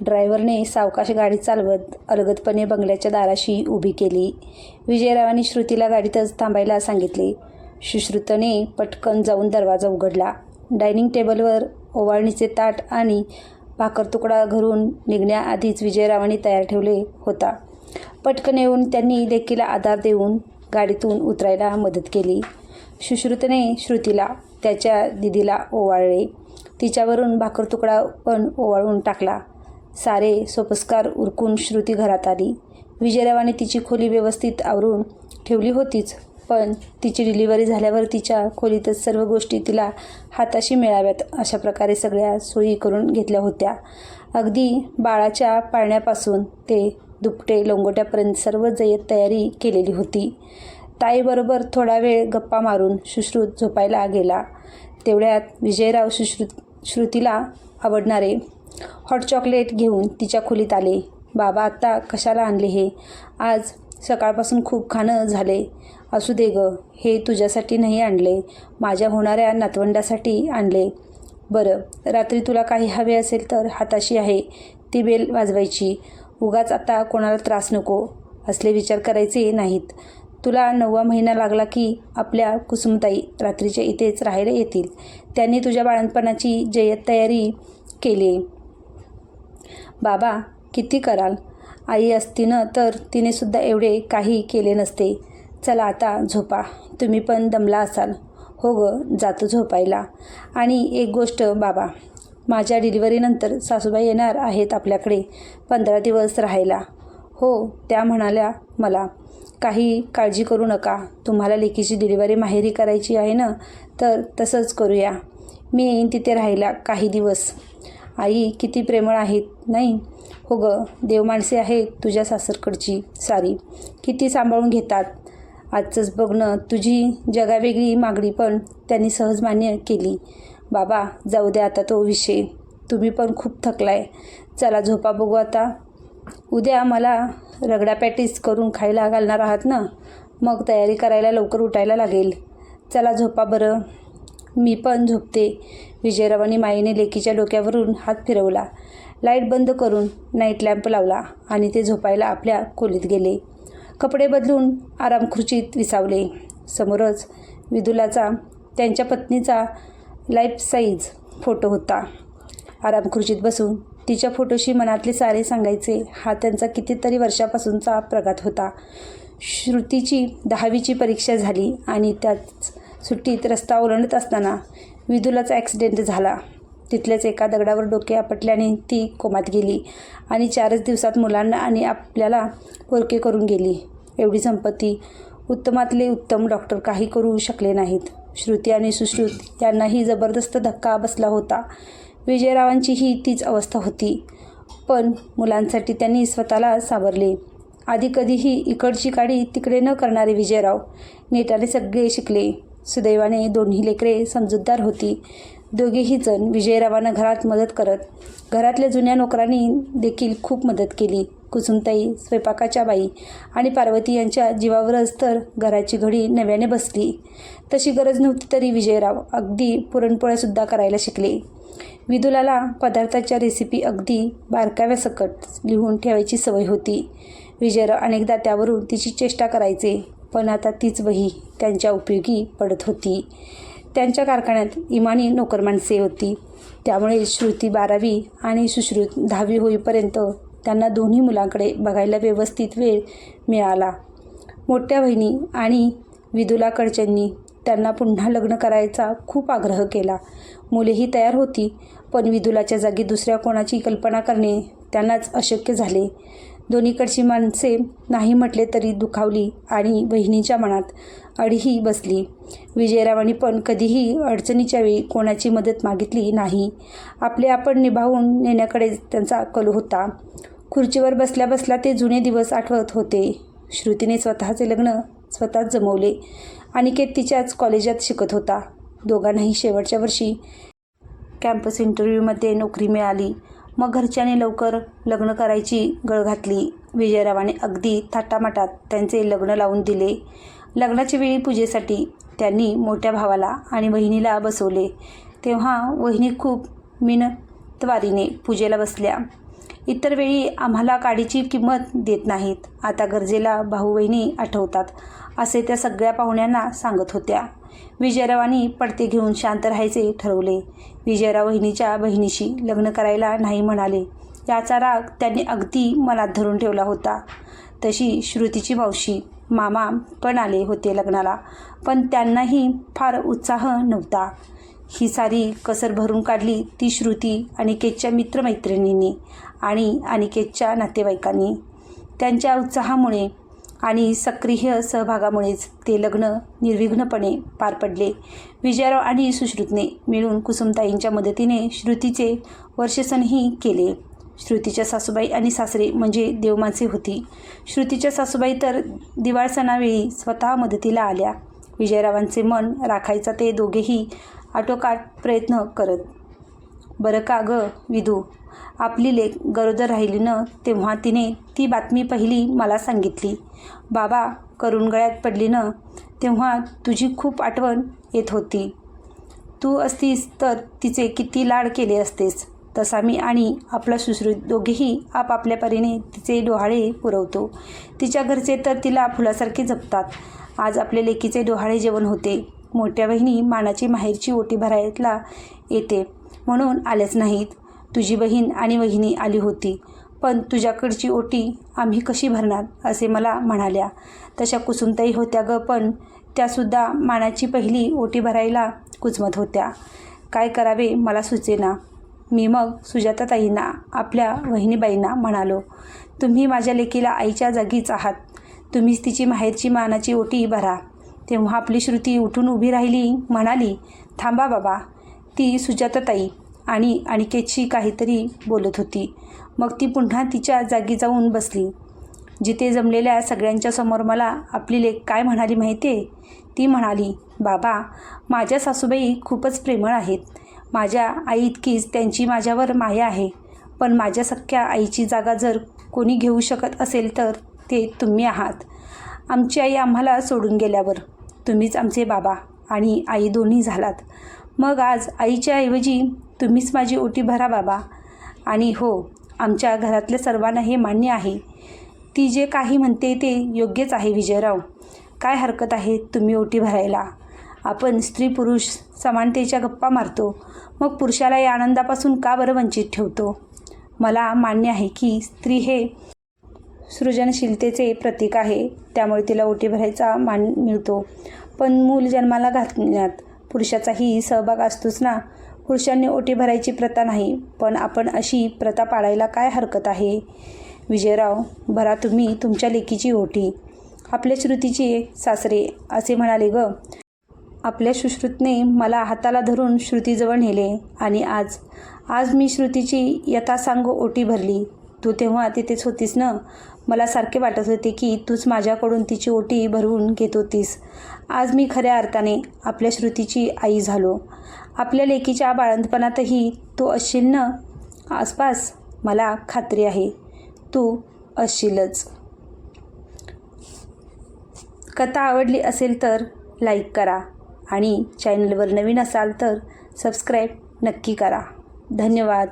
ड्रायव्हरने सावकाश गाडी चालवत अलगदपणे बंगल्याच्या दाराशी उभी केली. विजयरावांनी श्रुतीला गाडीतच थांबायला सांगितले. सुश्रुतने पटकन जाऊन दरवाजा उघडला. डायनिंग टेबलवर ओवाळणीचे ताट आणि भाकर तुकडा घरून निघण्याआधीच विजयरावांनी तयार ठेवले होता. पटकन येऊन त्यांनी लेकीला आधार देऊन गाडीतून उतरायला मदत केली. सुश्रुतने श्रुतीला त्याच्या दिदीला ओवाळले. तिच्यावरून भाकर तुकडा पण ओवाळून टाकला. सारे सोपस्कार उरकून श्रुती घरात आली. विजयरावाने तिची खोली व्यवस्थित आवरून ठेवली होतीच पण तिची डिलिव्हरी झाल्यावर तिच्या खोलीतच सर्व गोष्टी तिला हाताशी मिळाव्यात अशा प्रकारे सगळ्या सोयी करून घेतल्या होत्या. अगदी बाळाच्या पाळण्यापासून ते दुपटे लोंगोट्यापर्यंत सर्व जयत तयारी केलेली होती. ताईबरोबर थोडा वेळ गप्पा मारून सुश्रुत झोपायला गेला. तेवढ्यात विजयराव सुश्रुत श्रुतीला आवडणारे हॉट चॉकलेट घेऊन तिच्या खोलीत आले. बाबा आत्ता कशाला आणले हे? आज सकाळपासून खूप खाणं झाले. असू दे ग हे तुझ्यासाठी नाही आणले. माझ्या होणाऱ्या नातवंडासाठी आणले. बरं रात्री तुला काही हवे असेल तर हाताशी आहे ती बेल वाजवायची. उगाच आता कोणाला त्रास नको. असले विचार करायचे नाहीत. तुला नववा महिना लागला की आपल्या कुसुमताई रात्रीच्या इथेच राहायला येतील. त्यांनी तुझ्या बाळणपणाची जय्यत तयारी केली. बाबा किती कराल? आई असती ना तर तिनेसुद्धा एवढे काही केले नसते. चला आता झोपा. तुम्ही पण दमला असाल. हो ग जातो झोपायला. आणि एक गोष्ट बाबा माझ्या डिलिव्हरीनंतर सासूबाई येणार आहेत आपल्याकडे पंधरा दिवस राहायला. हो त्या म्हणाल्या मला काही काळजी करू नका. तुम्हाला लेकीची डिलिव्हरी माहेरी करायची आहे ना तर तसंच करूया. मी येईन तिथे राहायला काही दिवस. आई किती प्रेमळ आहेत नाही? हो ग देव माणसे आहेत तुझ्या सासरकडची सारी. किती सांभाळून घेतात. आजचंच बघणं तुझी जगावेगळी मागणी पण त्यांनी सहज मान्य केली. बाबा जाऊ द्या आता तो विषय. तुम्ही पण खूप थकलाय. चला झोपा बघू आता. उद्या मला रगडा पॅटीस करून खायला घालणार आहात ना? मग तयारी करायला लवकर उठायला लागेल. चला झोपा बरं. मी पण झोपते. विजयरावांनी माईने लेकीच्या डोक्यावरून हात फिरवला. लाइट बंद करून नाईट लॅम्प लावला आणि ते झोपायला आपल्या खोलीत गेले. कपडे बदलून आराम खुर्चीत विसावले. समोरच विदुलाचा त्यांच्या पत्नीचा लाईफ साईज फोटो होता. आराम खुर्चीत बसून तिच्या फोटोशी मनातले सारे सांगायचे हा त्यांचा कितीतरी वर्षापासूनचा प्रघात होता. श्रुतीची दहावीची परीक्षा झाली आणि त्याच सुट्टीत रस्ता ओलांडत असताना विदुलाचा ॲक्सिडेंट झाला. तिथल्याच एका दगडावर डोके आपटल्याने ती कोमात गेली आणि चारच दिवसात मुलांना आणि आपल्याला पोरके करून गेली. एवढी संपत्ती. उत्तमातले उत्तम डॉक्टर काही करू शकले नाहीत. श्रुती आणि सुश्रुत यांनाही जबरदस्त धक्का बसला होता. विजयरावांचीही तीच अवस्था होती. पण मुलांसाठी त्यांनी स्वतःला सावरले. आधी कधीही इकडची काडी तिकडे न करणारे विजयराव नेटाने सगळे शिकले. सुदैवाने दोन्ही लेकरे समजूतदार होती. दोघेही जण विजयरावांना घरात मदत करत घरातल्या जुन्या नोकरांनी देखील खूप मदत केली. कुसुमताई स्वयंपाकाच्या बाई आणि पार्वती यांच्या जीवावरच तर घराची घडी नव्याने बसली. तशी गरज नव्हती तरी विजयराव अगदी पुरणपोळ्यासुद्धा करायला शिकले. विदुलाला पदार्थाच्या रेसिपी अगदी बारकाव्यासकट लिहून ठेवायची सवय होती. विजयराव अनेकदा त्यावरून तिची चेष्टा करायचे. पण आता तीच वही त्यांच्या उपयोगी पडत होती. त्यांच्या कारखान्यात इमानी नोकर माणसे होती. त्यामुळे श्रुती बारावी आणि सुश्रुत दहावी होईपर्यंत त्यांना दोन्ही मुलांकडे बघायला व्यवस्थित वेळ मिळाला. मोठ्या बहिणी आणि विदुलाकडच्यांनी त्यांना पुन्हा लग्न करायचा खूप आग्रह केला. मुलेही तयार होती पण विदुलाच्या जागी दुसऱ्या कोणाची कल्पना करणे त्यांनाच अशक्य झाले. दोन्हीकडची माणसे नाही म्हटले तरी दुखावली आणि बहिणीच्या मनात अडीही बसली. विजयरावांनी पण कधीही अडचणीच्या वेळी कोणाची मदत मागितली नाही. आपले आपण निभावून नेण्याकडे त्यांचा कल होता. खुर्चीवर बसल्या बसल्या ते जुने दिवस आठवत होते. श्रुतीने स्वतःचे लग्न स्वतःच जमवले. अनिकेत तिच्याच कॉलेजात शिकत होता. दोघांनाही शेवटच्या वर्षी कॅम्पस इंटरव्ह्यूमध्ये नोकरी मिळाली. मग घरच्याने लवकर लग्न करायची गळ घातली. विजयरावाने अगदी थाटामाटात त्यांचे लग्न लावून दिले. लग्नाच्या वेळी पूजेसाठी त्यांनी मोठ्या भावाला आणि बहिणीला बसवले. तेव्हा वहिनी खूप मिनतवारीने पूजेला बसल्या. इतर वेळी आम्हाला काडीची किंमत देत नाहीत. आता गरजेला भाऊ बहिणी आठवतात असे त्या सगळ्या पाहुण्यांना सांगत होत्या. विजयरावांनी पडते घेऊन शांत राहायचे ठरवले. विजयराव वहिनीच्या बहिणीशी लग्न करायला नाही म्हणाले. याचा राग त्यांनी अगदी मनात धरून ठेवला होता. तशी श्रुतीची मावशी मामा पण आले होते लग्नाला पण त्यांनाही फार उत्साह नव्हता. ही सारी कसर भरून काढली ती श्रुती अनिकेतच्या मित्रमैत्रिणींनी आणि अनिकेतच्या नातेवाईकांनी. त्यांच्या उत्साहामुळे आणि सक्रिय सहभागामुळेच ते लग्न निर्विघ्नपणे पार पडले. विजयराव आणि सुश्रुतने मिळून कुसुमताईंच्या मदतीने श्रुतीचे वर्षसनही केले. श्रुतीच्या सासूबाई आणि सासरे म्हणजे देवमानसे होती. श्रुतीच्या सासूबाई तर दिवाळ सणावेळी स्वतः मदतीला आल्या. विजयरावांचे मन राखायचा ते दोघेही आटोकाट प्रयत्न करत. बरं का गं विधू आपली लेख गरोदर राहिली न तेव्हा तिने ती बातमी पहिली मला सांगितली. बाबा करून गळ्यात पडली न तेव्हा तुझी खूप आठवण येत होती. तू असतीस तर तिचे किती लाड केले असतेस. तसा मी आणि आपला सुश्रुत दोघेही आपापल्या परीने तिचे डोहाळे पुरवतो. तिच्या घरचे तर तिला फुलासारखे जपतात. आज आपल्या लेकीचे डोहाळे जेवण होते. मोठ्या बहिणी मानाची माहेरची ओटी भरायला येते. म्हणून आल्याच नाहीत. तुझी बहीण आणि वहिनी आली होती. पण तुझ्याकडची ओटी आम्ही कशी भरणार? असे मला म्हणाल्या. तशा कुसुमताई होत्या ग पण त्यासुद्धा मानाची पहिली ओटी भरायला कुचमत होत्या. काय करावे मला सुचेना. मी मग सुजाताताईंना आपल्या वहिनीबाईंना म्हणालो तुम्ही माझ्या लेकीला आईच्या जागीच आहात. तुम्हीच तिची माहेरची मानाची ओटी भरा. तेव्हा आपली श्रुती उठून उभी राहिली म्हणाली थांबा बाबा. ती सुजाताताई आणि अनिकेतशी काहीतरी बोलत होती. मग ती पुन्हा तिच्या जागी जाऊन बसली. जिथे जमलेल्या सगळ्यांच्या समोर मला आपली लेख काय म्हणाली माहिती आहे ती म्हणाली बाबा माझ्या सासूबाई खूपच प्रेमळ आहेत. माझ्या आई इतकीच त्यांची माझ्यावर माया आहे. पण माझ्या सख्या आईची जागा जर कोणी घेऊ शकत असेल तर ते तुम्ही आहात. आमची आई आम्हाला सोडून गेल्यावर तुम्हीच आमचे बाबा आणि आई दोन्ही झालात. मग आज आईच्या ऐवजी तुम्हीच माझी ओटी भरा बाबा. आणि हो आमच्या घरातल्या सर्वांना हे मान्य आहे. ती जे काही म्हणते ते योग्यच आहे विजयराव. काय हरकत आहे तुम्ही ओटी भरायला? आपण स्त्री पुरुष समानतेच्या गप्पा मारतो. मग पुरुषाला या आनंदापासून का बरं वंचित ठेवतो? मला मान्य आहे की स्त्री हे सृजनशीलतेचे प्रतीक आहे. त्यामुळे तिला ओटी भरायचा मान मिळतो. पण मूल जन्माला घातण्यात पुरुषाचाही सहभाग असतोच ना? पुरुषांनी ओटी भरायची प्रथा नाही पण आपण अशी प्रथा पाळायला काय हरकत आहे? विजयराव भरा तुम्ही तुमच्या लेकीची ओटी. आपल्या श्रुतीचे सासरे असे म्हणाले ग आपल्या सुश्रुतने मला हाताला धरून श्रुतीजवळ नेले आणि आज आज मी श्रुतीची यथासांग ओटी भरली. तू तेव्हा तिथेच होतीस ना? मला सारखे वाटत होते की तूच माझ्याकडून तिची ओटी भरवून घेत होतीस. आज मी खऱ्या अर्थाने आपल्या श्रुतीची आई झालो. आपल्या लेकीच्या बाळंतपणातही तो असशील ना? आसपास मला खात्री आहे. तू असशीलच कथा आवडली असेल तर लाईक करा आणि चॅनलवर नवीन असाल तर सबस्क्राईब नक्की करा. धन्यवाद.